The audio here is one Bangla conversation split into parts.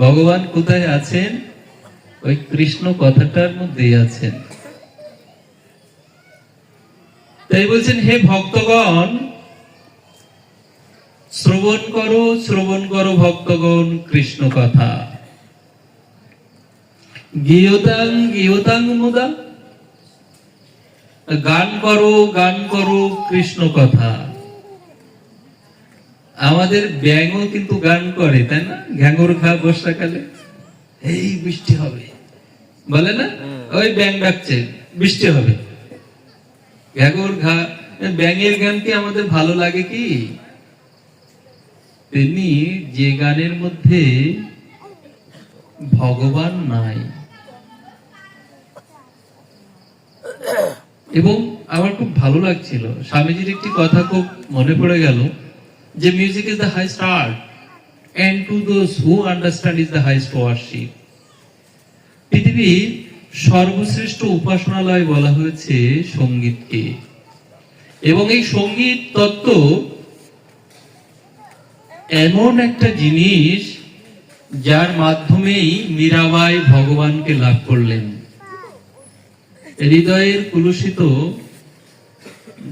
ভগবান কোথায় আছেন? ওই কৃষ্ণ কথাটার মধ্যেই আছেন। তাই বলছেন, হে ভক্তগণ, শ্রবণ করো শ্রবণ করো ভক্তগণ কৃষ্ণ কথা। গিয়তাং গিয়তাং মুদা। গান করো গান করো কৃষ্ণ কথা। আমাদের ব্যাঙও কিন্তু গান করে তাই না? ঘ্যাঙ্গর খা বর্ষাকালে। এই বৃষ্টি হবে। বলে না? ওই ব্যাং ডাকছে বৃষ্টি হবে। ঘ্যাঙ্গর ঘা ব্যাঙের গান কি আমাদের ভালো লাগে কি? তেমনি যে গানের মধ্যে ভগবান নাই। এবং আমার খুব ভালো লাগছিল। স্বামীজির একটি কথা খুব মনে পড়ে গেল। যে music is the highest art and to those who understand is the highest worship পৃথিবীর সর্বশ্রেষ্ঠ উপাসনালয় বলা হয়েছে সঙ্গীতকে। এবং এই সংগীত তত্ত্ব এমন একটা জিনিস যার মাধ্যমেই মীরাবাই ভগবানকে লাভ করলেন। হৃদয়ের কুলুষিত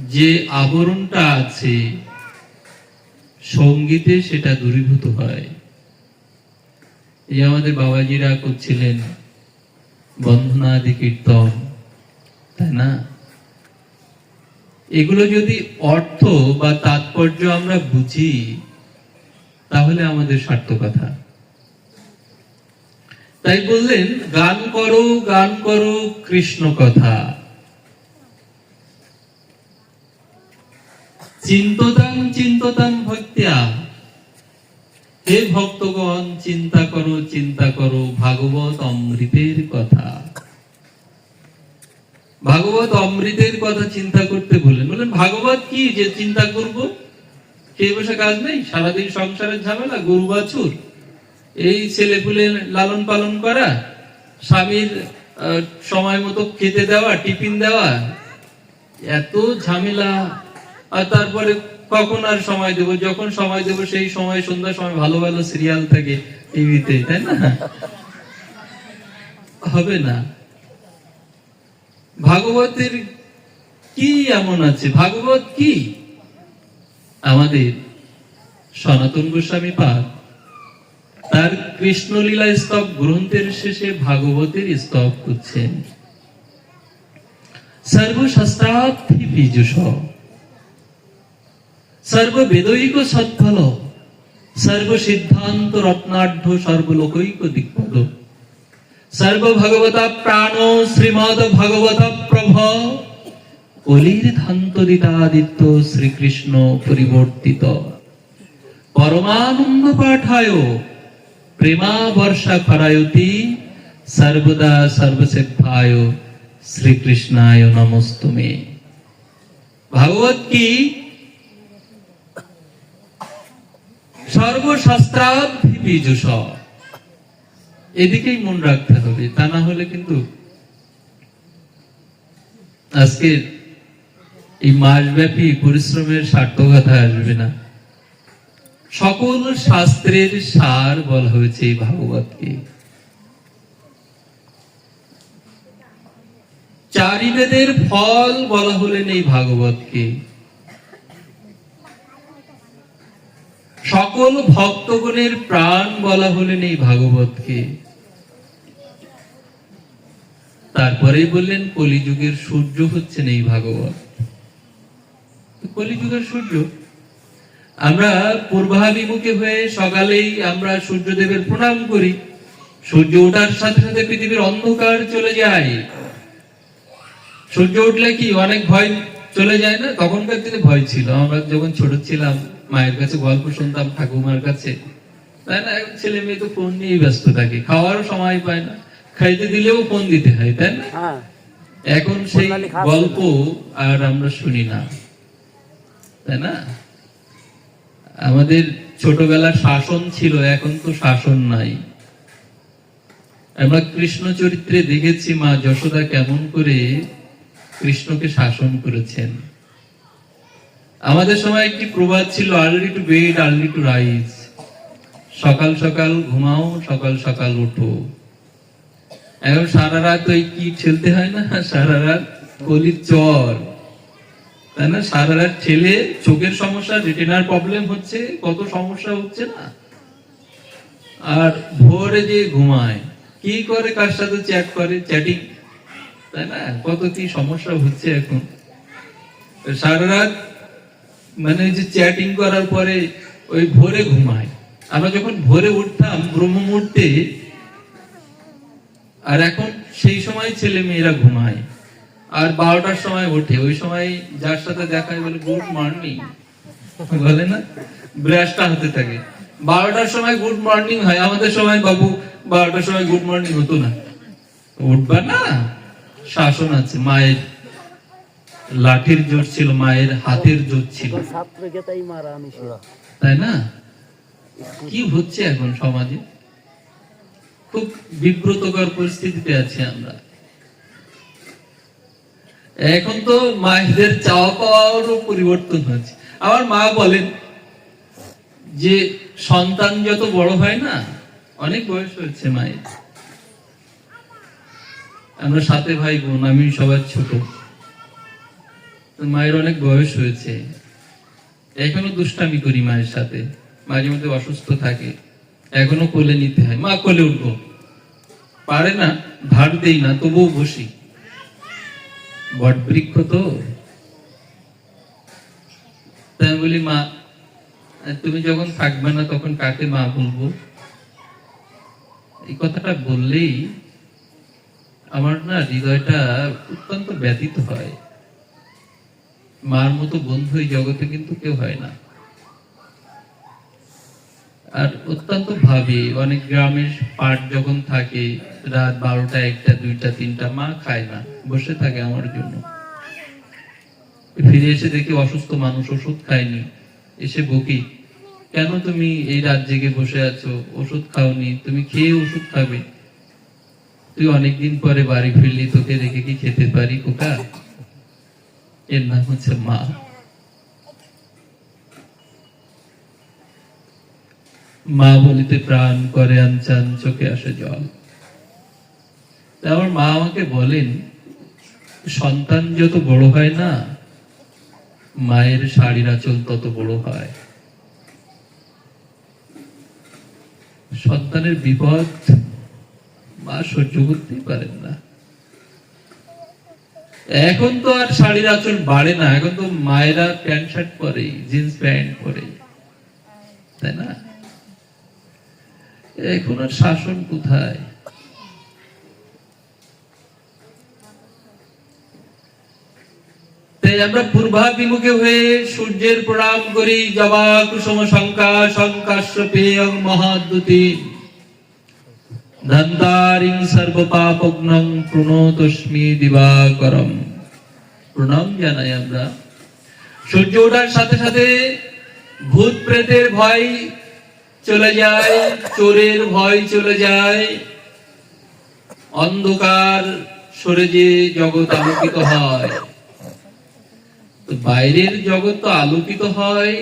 যে আবরণটা আছে সঙ্গীতে সেটা দূরীভূত হয়। এই আমাদের বাবাজিরা করছিলেন বন্ধনাদি কীর্তন, তাই না? এগুলো যদি অর্থ বা তাৎপর্য আমরা বুঝি, তাহলে আমাদের সার্থকতা। তাই বললেন, গান করো গান করো, কৃষ্ণ কথা। চিন্ততাং চিন্ততাং ভক্তিয়া। হে ভক্তগণ, চিন্তা করো চিন্তা করো, ভাগবত অমৃতের কথা। ভাগবত অমৃতের কথা চিন্তা করতে বললেন। বললেন, ভাগবত কি? যে চিন্তা করব? খেয়ে বসে কাজ নেই? সারাদিন সংসারের ঝামেলা, গরু বাছুর। এই ছেলে পুলে লালন পালন করা, স্বামীর সময় মতো খেতে দেওয়া, টিফিন দেওয়া, এত ঝামেলা আর তারপরে কখন আর সময় দেব? যখন সময় দেব, সেই সময়, সন্ধ্যার সময় ভালো ভালো সিরিয়াল থাকে টিভিতে তাই না? হবে না। ভাগবতের কি এমন আছে? ভাগবত কি? আমাদের সনাতন গোস্বামী পাঠ। তার কৃষ্ণলীলা স্তব গ্রন্থের শেষে ভাগবতের স্তব করছেন সর্বশাস্ত্রার্থী বীজুষ সর্ববেদৈক সৎফল সর্বসিদ্ধান্ত রত্নাঢ্য সর্বলোকৈক দিগ্পদ সর্বভগবতা প্রাণ শ্রীমদ ভগবত প্রভ কলির ধান্তরিতাদিত্য শ্রীকৃষ্ণ পরিবর্তিত। পরমানন্দ পাঠায় প্রেমা বর্ষা খরায়তি সর্বদা সর্বসিদ্ধায় শ্রীকৃষ্ণায় নমস্তমে ভাগবত কি সর্বশাস্ত্রাধি বীজুষ এদিকেই মন রাখতে হবে, তা না হলে কিন্তু আজকে এই মাসব্যাপী পরিশ্রমের সার্থকতা আসবে না। সকল শাস্ত্রের সার বলা হয়েছে এই ভাগবতকে। চারি বেদের ফল বলা হলেন এই ভাগবতকে। সকল ভক্তগণের প্রাণ বলা হলেন এই ভাগবতকে। তারপরেই বললেন, কলিযুগের সূর্য হচ্ছেন এই ভাগবত। কলিযুগের সূর্য, আমরা পূর্বাভিমুখে হয়ে সকালেই আমরা সূর্যদেবের প্রণাম করি। সূর্য ওঠার সাথে সাথে পৃথিবীর অন্ধকার চলে যায়। সূর্য উঠলে কি অনেক ভয় চলে যায় না? তখনকার দিনে ভয় ছিল। আমরা যখন ছোট ছিলাম মায়ের কাছে গল্প শুনতাম ঠাকুমার কাছে। তাই না? এখন ছেলে মেয়ে তো ফোন নিয়েই ব্যস্ত থাকে। খাওয়ারও সময় পায় না। খাইতে দিলেও ফোন দিতে হয় তাই না? হ্যাঁ। এখন সেই গল্প আর আমরা শুনি না। তাই না? আমাদের ছোটবেলার শাসন ছিল এখন তো শাসন নাই। আমরা কৃষ্ণ চরিত্রে দেখেছি মা যশোদা কেমন করে কৃষ্ণকে শাসন করেছেন। আমাদের সময় একটি প্রবাদ ছিল early to bed early to rise সকাল সকাল ঘুমাও, সকাল সকাল উঠো এখন সারা রাত ওই কি ঠেলতে হয় না? সারা রাত কলির চর তাই না? সারা রাত ঠেলে চোখের সমস্যা রেটিনার প্রবলেম হচ্ছে, কত সমস্যা হচ্ছে না? আর ভোরে যে ঘুমায়, কি করে কার সাথে চ্যাট করে? চ্যাটিং তাই না? কত কি সমস্যা হচ্ছে এখন? সারা রাত মানে ওই যে চ্যাটিং করার পরে ওই ভোরে ঘুমায়। আমরা যখন ভোরে উঠতাম ব্রহ্ম মুহূর্তে আর এখন সেই সময় ছেলে মেয়েরা ঘুমায়। আর বারোটার সময় ওঠে। ওই সময় যার সাথে দেখা হয় বলে গুড মর্নিং বলে না? ব্রাশটা হতে থাকে। বারোটার সময় গুড মর্নিং হয়। আমাদের সময়, বাবু, বারোটার সময় গুড মর্নিং হতো না। উঠবা না? শাসন আছে, মায়ের লাঠির জোর ছিল মায়ের হাতের জোর ছিল। তাই না? কি হচ্ছে এখন সমাজে? খুব বিব্রতকর পরিস্থিতিতে আছি আমরা। এখন তো মায়েদের চাওয়া পাওয়ারও পরিবর্তন হচ্ছে আমার মা বলেন যে সন্তান যত বড় হয় না অনেক বয়স হয়েছে মায়ের। আমরা সাথে ভাই বোন আমি সবার ছোট। মায়ের অনেক বয়স হয়েছে। এখনও দুষ্টামি করি মায়ের সাথে। মাঝে মধ্যে অসুস্থ থাকে। এখনও কোলে নিতে হয়। মা কোলে উঠবো। পারে না ভার দেই না, তবুও বসি। বট বৃক্ষ তো আমি বলি, মা, তুমি যখন থাকবে না, তখন কাকে মা বলব? এই কথাটা বললেই আমার না হৃদয়টা অত্যন্ত ব্যথিত হয়। মার মতো বন্ধু এই জগতে কিন্তু কেউ হয় না। আর অত্যন্ত ভাবি, অনেক গ্রামের পাট যখন থাকে, রাত বারোটা একটা, দুইটা, তিনটা, মা খায় না, বসে থাকে আমার জন্য। ফিরে এসে দেখি অসুস্থ মানুষ, ওষুধ খায়নি, এসে বকি, কেন তুমি এই রাত জেগে বসে আছো? ওষুধ খাওনি, তুমি খেয়ে ওষুধ খাবে। তুই অনেকদিন পরে বাড়ি ফিরলি, তোকে দেখে কি খেতে পারি কোকা এর নাম হচ্ছে মা মা বলিতে প্রাণ করে আনচান, চোখে আসে জল। আমার মা আমাকে বলেন, সন্তান যত বড় হয় না, মায়ের শাড়ির আচল তত বড় হয়। সন্তানের বিপদ মা সহ্য করতেই পারেন না। এখন তো আর শাড়ির আঁচল বাড়ে না, এখন তো মায়েরা প্যান্ট শার্ট পরে, জিন্স প্যান্ট পরে, তাই না? এখন আর শাসন কোথায়? আমরা পূর্বাভিমুখে হয়ে সূর্যের প্রণাম করি, জবা কুসুম শঙ্কা শঙ্কাশ্য পেয়ং মহাদ্যুতি। ধন্তারিং সর্বপাপগ্নং প্রণতস্মি দিবাকরম প্রণাম জানাই আমরা সূর্য ওঠার সাথে সাথে ভূত প্রেতের ভয় চলে যায় চোরের ভয় চলে যায় অন্ধকার সরে যে জগৎ আলোকিত হয় বাইরের জগৎ তো আলোকিত হয়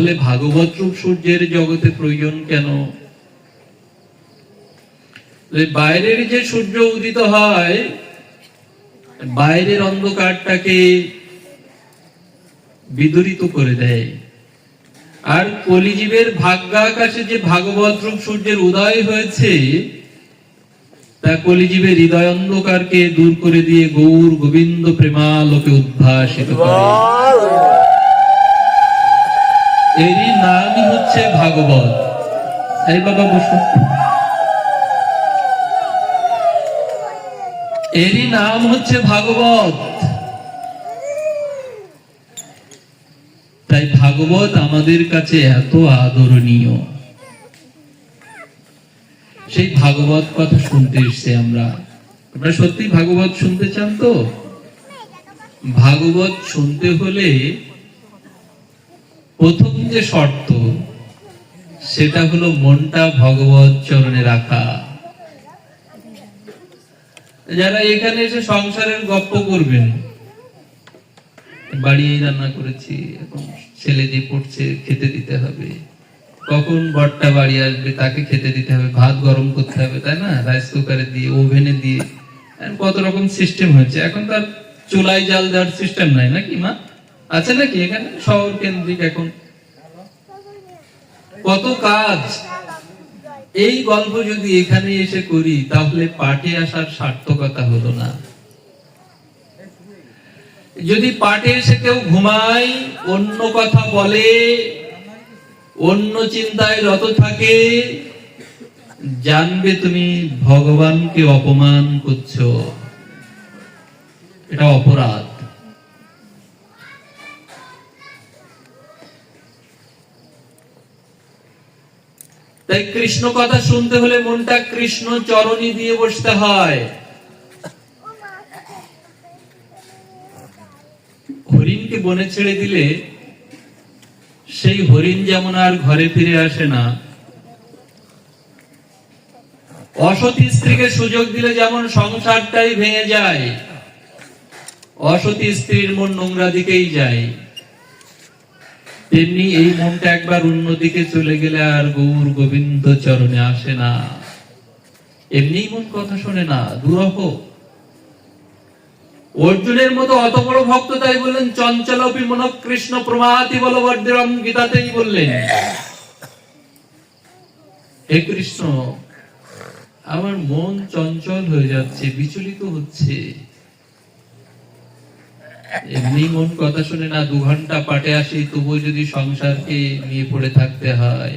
তাহলে ভাগবত রূপ সূর্যের জগতে প্রয়োজন কেন? বাইরের যে সূর্য উদিত হয়, বাইরের অন্ধকারটাকে বিদরিত করে দেয়। আর কলিজীবের ভাগ্যাকাশে যে ভাগবত রূপ সূর্যের উদয় হয়েছে, তা কলিজীবের হৃদয় অন্ধকারকে দূর করে দিয়ে গৌর গোবিন্দ প্রেমালোকে উদ্ভাসিত করে। এরই নামই হচ্ছে ভাগবত। এই বাবা বসুন এরই নাম হচ্ছে ভাগবত। তাই ভাগবত আমাদের কাছে এত আদরণীয়। সেই ভাগবত কথা শুনতে এসছে আমরা। আপনারা সত্যি ভাগবত শুনতে চান তো? ভাগবত শুনতে হলে প্রথম যে শর্ত, সেটা হলো মনটা ভগবত চরণে রাখা। যারা এখানে এসে সংসারের গপ্প করবেন বাড়িয়েই রান্না করেছি, এখন ছেলে যে পড়ছে, খেতে দিতে হবে। কখন বরটা বাড়ি আসবে, তাকে খেতে দিতে হবে, ভাত গরম করতে হবে, তাই না? রাইস কুকারে দিয়ে, ওভেনে দিয়ে। কত রকম সিস্টেম হয়েছে। এখন তার চুলায় জাল দেওয়ার সিস্টেম নাই, নাকি মা? আছে নাকি এখানে? শহর কেন্দ্রিক এখন। কত কাজ। এই গল্প যদি এখানে এসে করি, তাহলে পাঠে আসার সার্থকতা হলো না। যদি পাঠে এসে কেউ ঘুমায়, অন্য কথা বলে, অন্য চিন্তায় রত থাকে, জানবে তুমি ভগবানকে অপমান করছ। এটা অপরাধ। তাই কৃষ্ণ কথা শুনতে হলে মনটা কৃষ্ণ চরণী দিয়ে বসতে হয়। হরিণকে বনে ছেড়ে দিলে সেই হরিণ যেমন আর ঘরে ফিরে আসে না, অসতী স্ত্রীকে সুযোগ দিলে যেমন সংসারটাই ভেঙে যায়, অসতী স্ত্রীর মন নোংরা দিকেই যায়। তেমনি এই মনটা একবার অন্যদিকে চলে গেলে আর গৌর গোবিন্দ চরণে আসে না। এমনি মন কথা শোনে না, দুরহ। অর্জুনের মতো অত বড় ভক্ত তাই বললেন চঞ্চল বিমন কৃষ্ণ প্রমাতি বলবর্ধরম গীতাতেই বললেন। হে কৃষ্ণ, আমার মন চঞ্চল হয়ে যাচ্ছে, বিচলিত হচ্ছে। এমনি মন কথা শুনে না দু ঘণ্টা পাটে আসি, তবুও যদি সংসারকে নিয়ে পড়ে থাকতে হয়।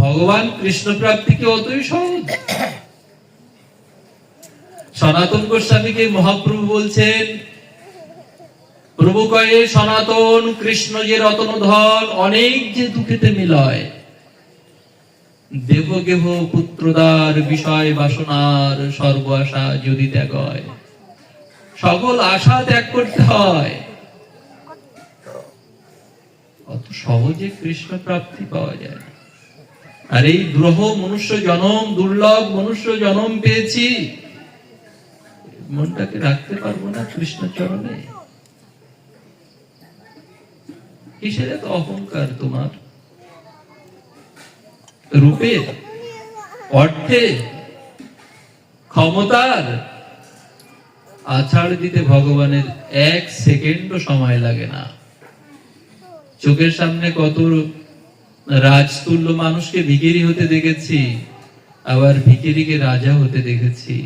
ভগবান কৃষ্ণ প্রাপ্তিকে অতই সহজ। সনাতন গোস্বামীকে মহাপ্রভু বলছেন, প্রভু কয়ে, সনাতন কৃষ্ণ যে রতন ধন, অনেক যে দুঃখেতে মিলয়। দেব গেহ পুত্রদার বিষয় বাসনার সর্ব আশা যদি ত্যাগ হয় সকল আশা ত্যাগ করতে হয়। অত সহজে কৃষ্ণ প্রাপ্তি পাওয়া যায় আর এই গ্রহ মনুষ্য জনম, দুর্লভ মনুষ্য জনম পেয়েছি, মনটাকে রাখতে পারব না কৃষ্ণ চরণে। কিসের এত অহংকার তোমার? রূপে অর্থে ক্ষমতার আছাড় দিতে ভগবানের এক সেকেন্ডও সময় লাগে না। চোখের সামনে কত রাজতুল্য মানুষকে ভিকিরি হতে দেখেছি, আবার ভিকিরিকে রাজা হতে দেখেছি।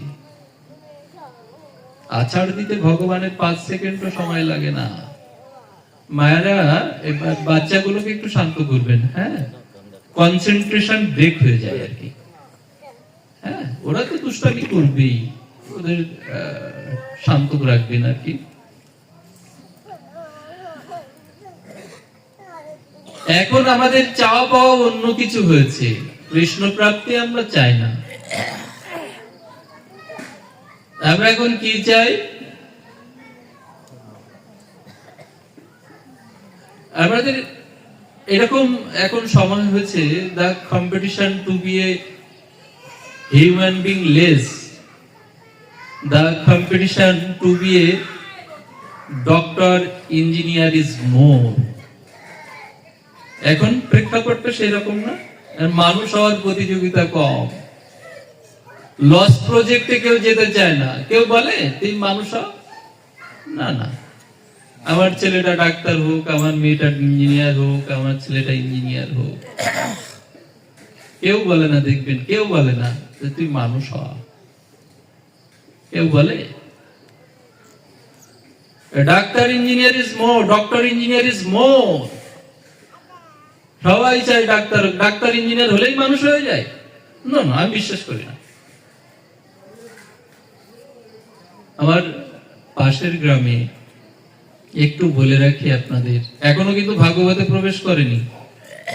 আছাড় দিতে ভগবানের পাঁচ সেকেন্ডও সময় লাগে না। মায়েরা, এবার বাচ্চাগুলোকে একটু শান্ত করবেন হ্যাঁ? কনসেন্ট্রেশন ব্রেক হয়ে যায় আর কি। হ্যাঁ ওরা তো দুষ্টামি করবেই। ওদের শান্ত রাখবেন আর কি। এখন আমাদের চাওয়া পাওয়া অন্য কিছু হয়েছে। কৃষ্ণ প্রাপ্তি আমরা চাই না। আমরা এখন কি চাই? আমাদের এরকম এখন সময় হয়েছে the competition to be a human being less the competition to be a doctor engineer is more এখন প্রেক্ষাপটটা সেরকম না। মানুষ হওয়ার প্রতিযোগিতা কম। লস প্রজেক্টে কেউ যেতে চায় না। কেউ বলে তুই মানুষ? না না। আমার ছেলেটা ডাক্তার হোক, আমার মেয়েটা ইঞ্জিনিয়ার হোক, আমার ছেলেটা ইঞ্জিনিয়ার হোক। কেউ বলে না, দেখবেন, কেউ বলে না তুই মানুষ হ কেউ বলে? Doctor engineer is more doctor engineer is more সবাই চায় ডাক্তার ডাক্তার, ইঞ্জিনিয়ার হলেই মানুষ হয়ে যায়। না না, আমি বিশ্বাস করি না। আমার পাশের গ্রামে একটু বলে রাখি আপনাদের, এখনও কিন্তু ভাগবতে প্রবেশ করেনি।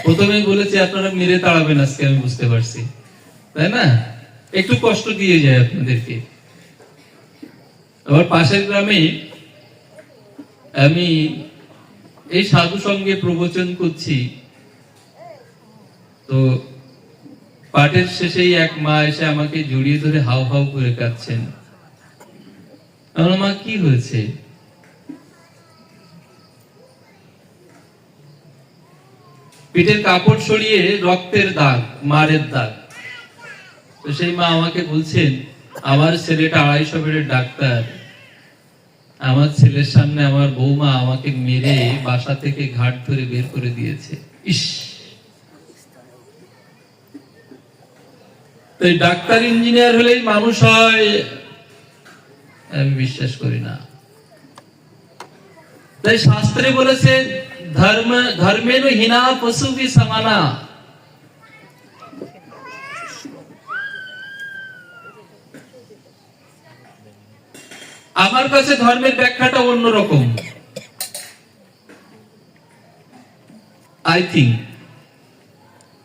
প্রথমেই বলেছি, আপনারা মেরে তাড়াবেন, আজকে আমি বুঝতে পারছি। তাই না? একটু কষ্ট দিয়ে যায় আপনাদেরকে। আমার পাশের গ্রামে আমি এই সাধু সঙ্গে প্রবচন করছি। তো পাঠের শেষেই এক মা এসে আমাকে জড়িয়ে ধরে হাউ হাউ করে কাঁদছেন। আমার মা, কি হয়েছে? পিঠের কাপড় সরিয়ে রক্তের দাগ, মারের দাগ। তো সেই মা আমাকে বলছেন, আমার ছেলেটা আড়াইশো বেড়ের ডাক্তার। আমার ছেলের সামনে আমার বৌমা আমাকে মেরে বাসা থেকে ঘাট ধরে বের করে দিয়েছে। ইস! ডাক্তার, ইঞ্জিনিয়ার হলেই মানুষ হয়। আমি বিশ্বাস করি না। তাই শাস্ত্রে বলেছে, ধর্ম ধর্মের হীনা পশু কি সমানা। আমার কাছে ধর্মের ব্যাখ্যাটা অন্যরকম।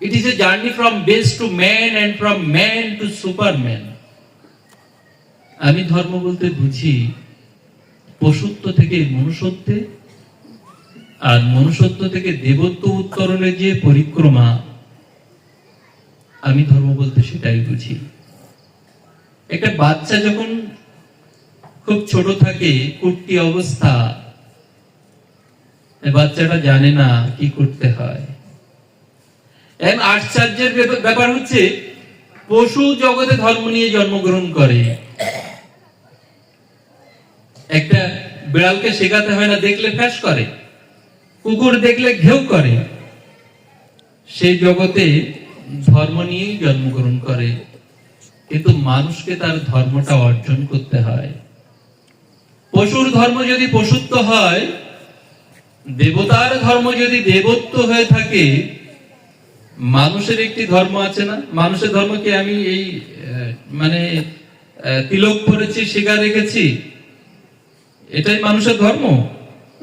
It is a journey from beast to man and from man to superman আমি ধর্ম বলতে বুঝি পশুত্ব থেকে মনুষ্যত্বে, আর মনুষ্যত্ব থেকে দেবত্ব উত্তরণের যে পরিক্রমা, আমি ধর্ম বলতে সেটাই বুঝি। একটা বাচ্চা যখন খুব ছোট থাকে কুট্টি অবস্থা। বাচ্চাটা জানে না কি করতে হয়। এখন আশ্চর্যের ব্যাপার হচ্ছে, পশু জগতে ধর্ম নিয়ে জন্মগ্রহণ করে। একটা বিড়ালকে শেখাতে হয় না, দেখলে ফ্যাস করে। কুকুর দেখলে ঘেউ করে। সেই জগতে ধর্ম নিয়েই জন্মগ্রহণ করে। কিন্তু মানুষকে তার ধর্মটা অর্জন করতে হয়। পশুর ধর্ম যদি পশুত্ব হয়, দেবতার ধর্ম যদি দেবত্ব হয়ে থাকে, মানুষের একটি ধর্ম আছে না? মানুষের ধর্ম কি আমি এই মানে তিলক পরেছি, শিকার রেখেছি? এটাই মানুষের ধর্ম?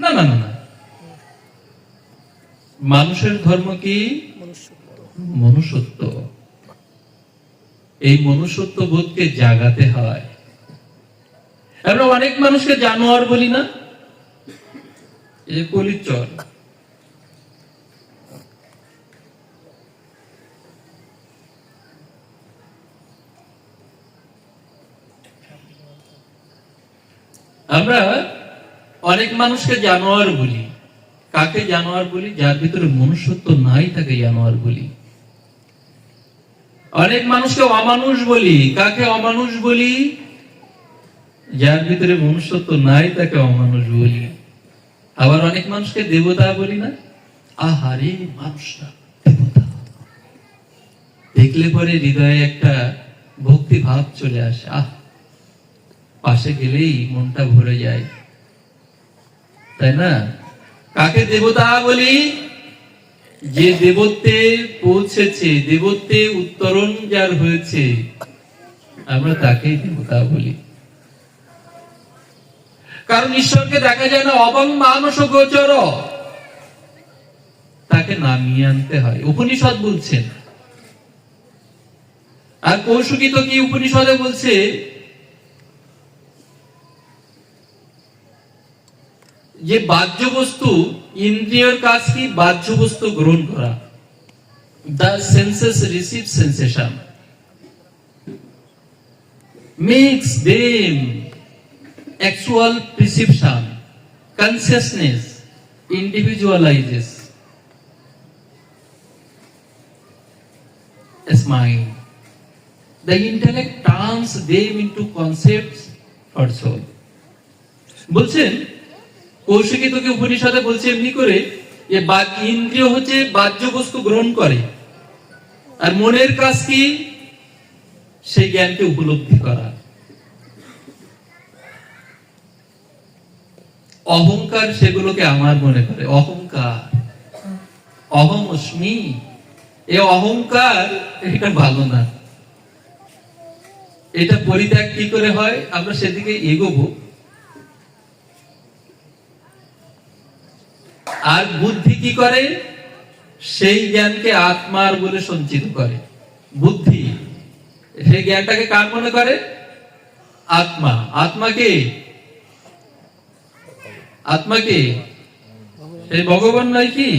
না না না না। মানুষের ধর্ম কি? মনুষ্যত্ব। এই মনুষ্যত্ব বোধকে জাগাতে হয়। আমরা অনেক মানুষকে জানোয়ার বলি না? কলির আমরা অনেক মানুষকে জানোয়ার বলি। কাকে জানোয়ার বলি? যার ভিতরে মনুষ্যত্ব নাই, তাকে জানোয়ার বলি। অনেক মানুষকে অমানুষ বলি। কাকে অমানুষ বলি? যার ভিতরে মনুষ্যত্ব নাই, তাকে অমানুষ বলি। আবার অনেক মানুষকে দেবতা বলি না? আহারে মানুষ না দেবতা। দেখলে পরে হৃদয়ে একটা ভক্তি ভাব চলে আসে। আহ, পাশে গেলেই মনটা ভরে যায়। তাই না? কাকে দেবতা বলি? যে দেবত্বে পৌঁছেছে, দেবত্বে উত্তরণ যার হয়েছে, আমরা তাকেই দেবতা বলি। কারণ ঈশ্বরকে দেখা যায় না, অবং মানস গোচর। তাকে নামিয়ে আনতে হয়। উপনিষদ বলছেন আর কৌশিকী তো কি উপনিষদে বলছে? যে বাহ্য বস্তু ইন্দ্রিয়র কাজ কি? বাহ্য বস্তু গ্রহণ করা। The senses receive sensation makes them actual perception consciousness individualizes as mind the intellect turns them into concepts for soul বলছেন কৌশিকী তোকে উপনিষদে বলছে এমনি করে যে ইন্দ্রিয় হচ্ছে বাহ্য বস্তু গ্রহণ করে আর মনের কাজ কি সেই জ্ঞানকে উপলব্ধি করা অহংকার সেগুলোকে আমার মনে করে। অহংকার। অহম অস্মি এ অহংকার, এটা ভালো না। এটা পরিত্যাগ কি করে হয়? আমরা সেদিকে এগোবো। আর বুদ্ধি কি করে? সেই জ্ঞানকে আত্মার বলে সঞ্চিত করে। বুদ্ধি। সেই জ্ঞানটাকে কার মনে করে? আত্মা। আত্মাকে আত্মাকে সেই ভগবান নয় কি?